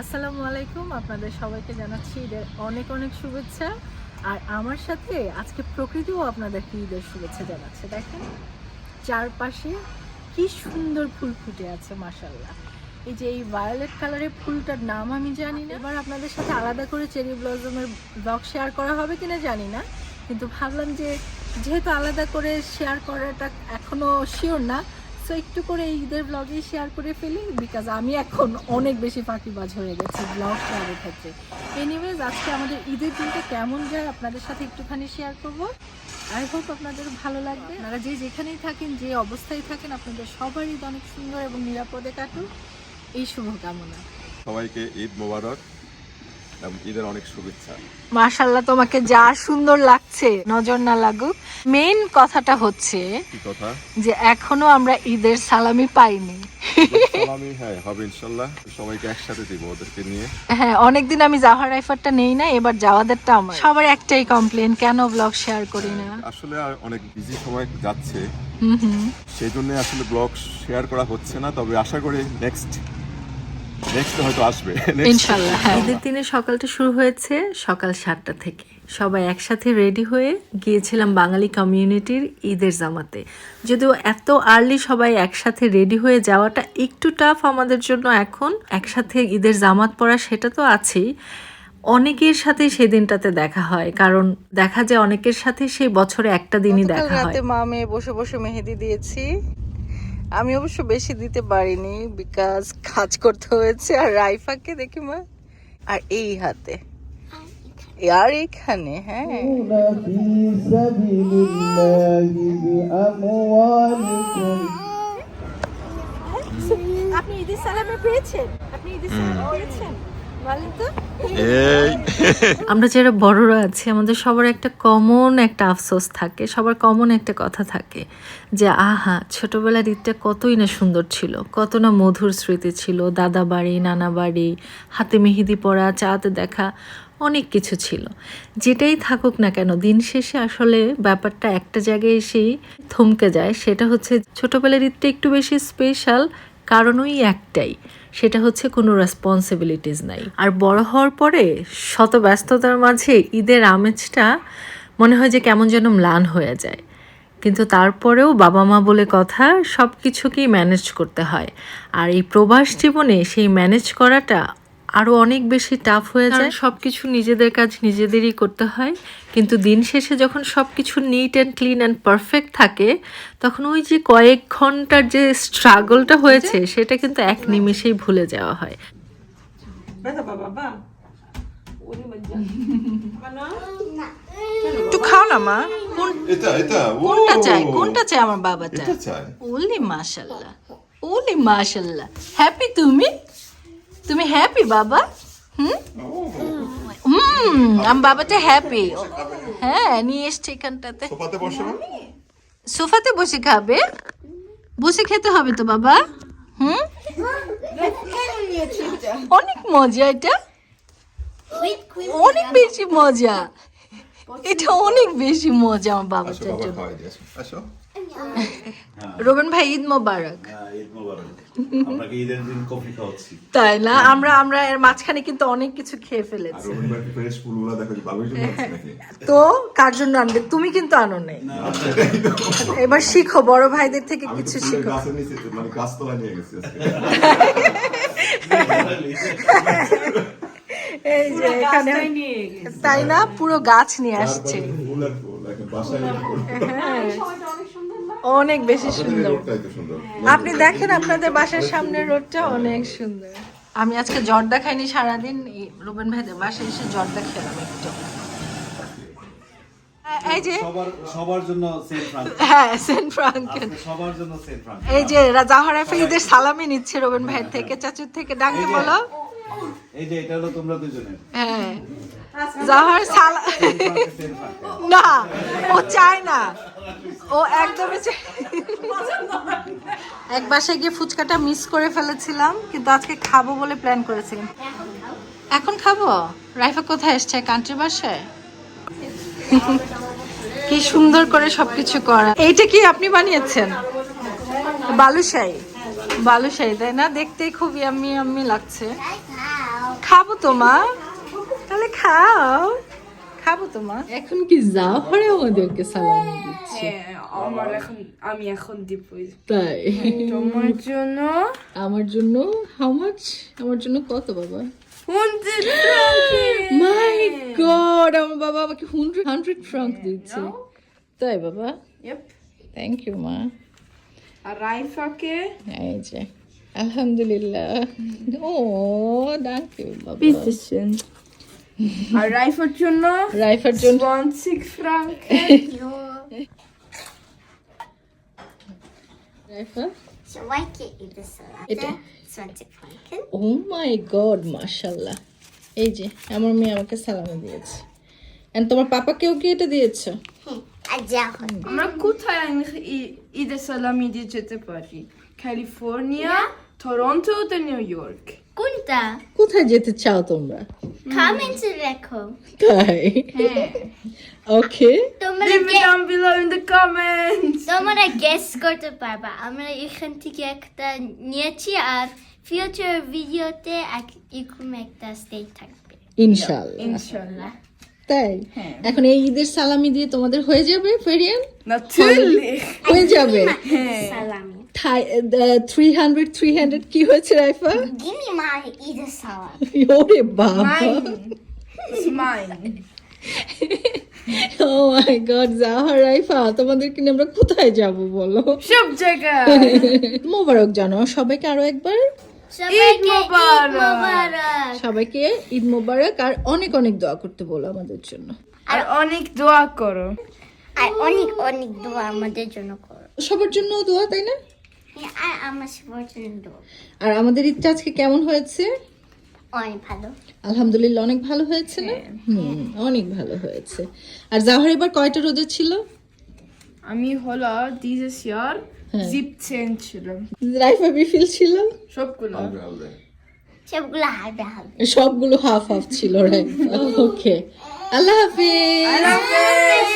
আসসালামু আলাইকুম, আপনাদের সবাইকে জানাচ্ছি ঈদের অনেক অনেক শুভেচ্ছা। আর আমার সাথে আজকে প্রকৃতিও আপনাদেরকে ঈদের শুভেচ্ছা জানাচ্ছে, দেখেন। চারপাশে কি সুন্দর ফুল ফুটে আছে মাসাল্লাহ এই যে এই ভায়োলেট কালারের ফুলটার নাম আমি জানি না। এবার আপনাদের সাথে আলাদা করে চেরি ব্লজমের ব্লগ শেয়ার করা হবে কিনা জানি না। কিন্তু ভাবলাম যে, যেহেতু আলাদা করে শেয়ার করাটা এখনও শিওর না সো একটু করে ঈদের ব্লগেই শেয়ার করে ফেলি বিকজ আমি এখন অনেক বেশি ফাঁকিবাজ হয়ে গেছি ব্লগ শেয়ারের ক্ষেত্রে। এনিওয়েজ আজকে আমাদের ঈদের দিনটা কেমন যায় আপনাদের সাথে একটুখানি শেয়ার করব। আই হোপ আপনাদের ভালো লাগবে। আপনারা যে যেখানেই থাকেন, যে অবস্থায় থাকেন, আপনাদের সবার ঈদ অনেক সুন্দর এবং নিরাপদে কাটুক। এই শুভকামনা। সবাইকে ঈদ মোবারক। ঈদের অনেক শুভেচ্ছা। মাশাল্লাহ তোমাকে যা সুন্দর লাগছে নজর না লাগুক। মেইন কথাটা হচ্ছে কি কথা? যে এখনও আমরা ঈদের সালামি পাইনি। সালামি হ্যাঁ হবে ইনশাল্লাহ সবাইকে একসাথে দিব ওদেরকে নিয়ে। হ্যাঁ অনেকদিন আমি জাহার রাইফারটা নেই না এবার যাওয়াদেরটা আমার। সবার একটাই কমপ্লেন কেন ব্লগ শেয়ার করি না? আসলে আর অনেক বিজি সময় যাচ্ছে। হুম হুম। সেই জন্য আসলে ব্লগ শেয়ার করা হচ্ছে না তবে আশা করি নেক্সট নেক্সট হয়তো আসবে। ইনশাল্লাহ হ্যাঁ। ঈদের দিনে সকালটা শুরু হয়েছে সকাল সাতটা থেকে। সবাই একসাথে রেডি হয়ে গিয়েছিলাম বাঙালি কমিউনিটির ঈদের জামাতে। যদিও এত আর্লি সবাই একসাথে রেডি হয়ে যাওয়াটা একটু টাফ আমাদের জন্য এখন। একসাথে ঈদের জামাত পরা সেটা তো আছেই। অনেকের সাথে সেই দিনটাতে দেখা হয় কারণ দেখা যায় অনেকের সাথে সেই বছরে একটা দিনই দেখা হয়। রাতে মা মেয়ে বসে বসে মেহেদি দিয়েছি। আমি অবশ্য বেশি দিতে পারিনি বিকাজ কাজ করতে হয়েছে আর রাইফাকে দেখি মা। আর এই হাতে। আর এখানে হ্যাঁ। আপনি ঈদের সালামে পেয়েছেন? আপনি ঈদের সালামে পেয়েছেন? আমরা যারা বড়রা আছি, আমাদের সবার একটা কমন একটা আফসোস থাকে, সবার কমন একটা কথা থাকে যে, আহা, ছোটবেলার ঈদটা কতই না সুন্দর ছিল, কত না মধুর স্মৃতি ছিল, দাদা বাড়ি, নানা বাড়ি, হাতে মেহেদি পরা চাতে দেখা, অনেক কিছু ছিল। যেটাই থাকুক না কেন, দিন শেষে আসলে ব্যাপারটা একটা জায়গায় এসেই থমকে যায়, সেটা হচ্ছে ছোটবেলার ঈদটা একটু বেশি স্পেশাল কারণ ওই একটাই। সেটা হচ্ছে কোনো রেসপন্সিবিলিটিস নাই। আর বড় হওয়ার পরে শত ব্যস্ততার মাঝে ঈদের আমেজটা মনে হয় যে কেমন যেন ম্লান হয়ে যায়। কিন্তু তারপরেও বাবা মা বলে কথা সব কিছুকেই ম্যানেজ করতে হয়। আর এই প্রবাস জীবনে সেই ম্যানেজ করাটা আরও অনেক বেশি টাফ হয়ে যায়। সব কিছু নিজেদের কাজ নিজেদেরই করতে হয়। কিন্তু দিন শেষে যখন সব কিছু neat and clean and perfect থাকে তখন ওই যে কয়েক ঘণ্টার যে স্ট্রাগলটা হয়েছে সেটা কিন্তু এক নিমেষেই ভুলে যাওয়া হয়। একটু খাও না মা। এটা এটা কোনটা চাই? কোনটা চাই আমার এটা চাই। ওলি মাশাল্লাহ ওলি মাশাল্লাহ হ্যাপি তুমি? তুমি হ্যাপি বাবা? হুম? হুম আমার বাবাটা হ্যাপি হ্যাঁ নিয়ে এসছে এখানটাতে। সোফাতে বসে। না? সোফাতে বসে খাবে? বসে খেতে হবে তো বাবা? হুম? অনেক মজা এটা। অনেক বেশি মজা। এটা অনেক বেশি মজা আমার বাবাটার বাবা জন্য। রোবেন ভাই ঈদ মোবারক। হ্যাঁ, ঈদ মোবারক। আপনাকে ঈদের দিন কফি খাওয়াচ্ছি? তাই না? আমরা আমরা এর মাঝখানে কিন্তু অনেক কিছু খেয়ে ফেলেছি? তো কার জন্য আনবে? তুমি কিন্তু আনো নাই। এবার শিখো বড় ভাইদের থেকে কিছু শিখো। মানে গাছতলা নিয়ে গেছি আজকে। এই যে এখানে তাই না? পুরো গাছ নিয়ে আসছে। চারপাশে অনেক বেশি সুন্দর। সুন্দর। আপনি দেখেন আপনাদের বাসার সামনের রোডটা অনেক সুন্দর। আমি আজকে জর্দা খাইনি সারাদিন এই রুবেন ভাইদের বাসায় এসে জর্দা খেলাম একটু। এই যে সবার সবার জন্য হ্যাঁ সেন্ট ফ্রাঙ্কেন সবার জন্য সেন ফ্রাঙ্ক এই যে জাহরা ঈদের সালামি নিচ্ছে রোবেন ভাইয়ের থেকে চাচুর থেকে। ডাকে বলো। এই যে এটা হলো তোমরা দুজনের হ্যাঁ। জাহার সালা না ও চায় না। ও একদমই এক বাসায় গিয়ে ফুচকাটা মিস করে ফেলেছিলাম, কিন্তু আজকে খাব বলে প্ল্যান করেছিলাম। এখন খাব? রাইফা কোথায় এসছে? কান্ট্রি বাসায়? কি সুন্দর করে সবকিছু করা। এইটা কি আপনি বানিয়েছেন? বালুশাই বালুশাই তাই না? দেখতেই খুব ইয়াম্মি ইয়াম্মি লাগছে। খাব তো, মা। তাহলে খাও। খাব তো মা এখন কি জাফরে আমাদেরকে সালামি দিচ্ছে? হ্যাঁ আমার এখন আমি এখন দিব তাই? তোমার জন্য? আমার জন্য হাউ মাচ আমার জন্য কত বাবা? মাই গড আমার বাবা আমাকে হান্ড্রেড হান্ড্রেড ফ্রাঙ্ক দিচ্ছে। তাই বাবা? থ্যাংক ইউ মা। আর রাইফাকে? এই যে আলহামদুলিল্লাহ। ও থ্যাংক ইউ বাবা। আর রাইফার জন্য রাইফার জন্য। 20 Franken Raifa So why can't you this এটা? ও মাই গড মাশাল্লাহ এই যে আমার মেয়ে আমাকে সালামি দিয়েছে। এন্ড তোমার পাপাকেও কি এটা দিয়েছ? আমরা কোথায় ঈদের সালামি দিয়ে যেতে পারি? California Toronto New York Kunta, কোথায় যেতে চাও তোমরা? Into Reco. তাই? ওকে তোমরা Leave down below in the comments. তোমরা গেস করতে পারবা। আমরা এখান থেকে একটা নিয়েছি আর ফিউচার ভিডিওতে এক- এরকম একটা স্টেজ থাকবে। ইনশাল্লাহ ইনশাল্লাহ তাই? এখন এই ঈদের সালামি দিয়ে তোমাদের হয়ে যাবে ফেরিয়ান? হয়ে যাবে। সালামি থ্রি হান্ড্রেড থ্রি হান্ড্রেড কি হয়েছে Raifa? Give me my either salad. ওরে বাবা। Mine. It's mine. Oh my god Jahar Raifa তোমাদেরকে নিয়ে আমরা কোথায় যাব বলো? সব জায়গায়। মোবারক জানো সবাইকে আরও একবার। সবাইকে ঈদ মোবারক। মোবারক। সবাইকে ঈদ মোবারক আর অনেক অনেক দোয়া করতে বলো আমাদের জন্য। আর অনেক দোয়া করো। আর অনেক অনেক দোয়া আমাদের জন্য করো। সবার জন্য দোয়া তাই না? আর আমার সবার আর আমাদের ঈদটা আজকে কেমন হয়েছে? অনেক ভালো। আলহামদুলিল্লাহ অনেক ভালো হয়েছে না? হুম অনেক ভালো হয়েছে। আর জাহার এবার কয়টা রোজা ছিল? আমি হলো Jahr হ্যাঁ। 17 ছিলাম রাইফা বিফিল ছিল? সবগুলো। সবগুলো হালবে হালবে সবগুলো হাফ হাফ ছিল রাইফা ওকে আল্লাহ হাফিজ।